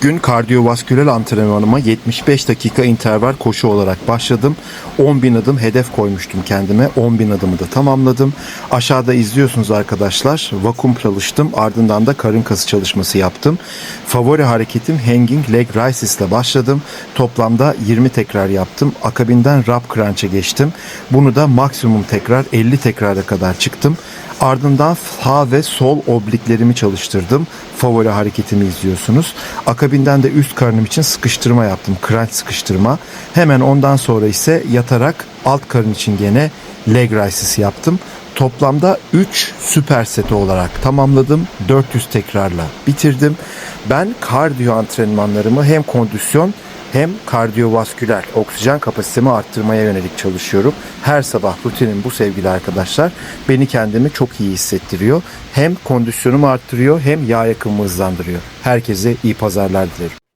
Gün kardiyovasküler antrenmanıma 75 dakika interval koşu olarak başladım. 10 bin adım hedef koymuştum kendime. 10 bin adımı da tamamladım. Aşağıda izliyorsunuz arkadaşlar. Vakum çalıştım. Ardından da karın kası çalışması yaptım. Favori hareketim hanging leg raises ile başladım. Toplamda 20 tekrar yaptım. Akabinden rap crunch'a geçtim. Bunu da maksimum tekrar 50 tekrara kadar çıktım. Ardından sağ ve sol obliklerimi çalıştırdım. Favori hareketimi izliyorsunuz. Akabinden de üst karnım için sıkıştırma yaptım. Crunch sıkıştırma. Hemen ondan sonra ise yatarak alt karın için gene leg raises yaptım. Toplamda 3 süper seti olarak tamamladım. 400 tekrarla bitirdim. Ben kardiyo antrenmanlarımı hem kondisyon hem kardiyovasküler oksijen kapasitemi arttırmaya yönelik çalışıyorum. Her sabah rutinim bu sevgili arkadaşlar. Beni kendimi çok iyi hissettiriyor. Hem kondisyonumu arttırıyor hem yağ yakımımı hızlandırıyor. Herkese iyi pazarlar dilerim.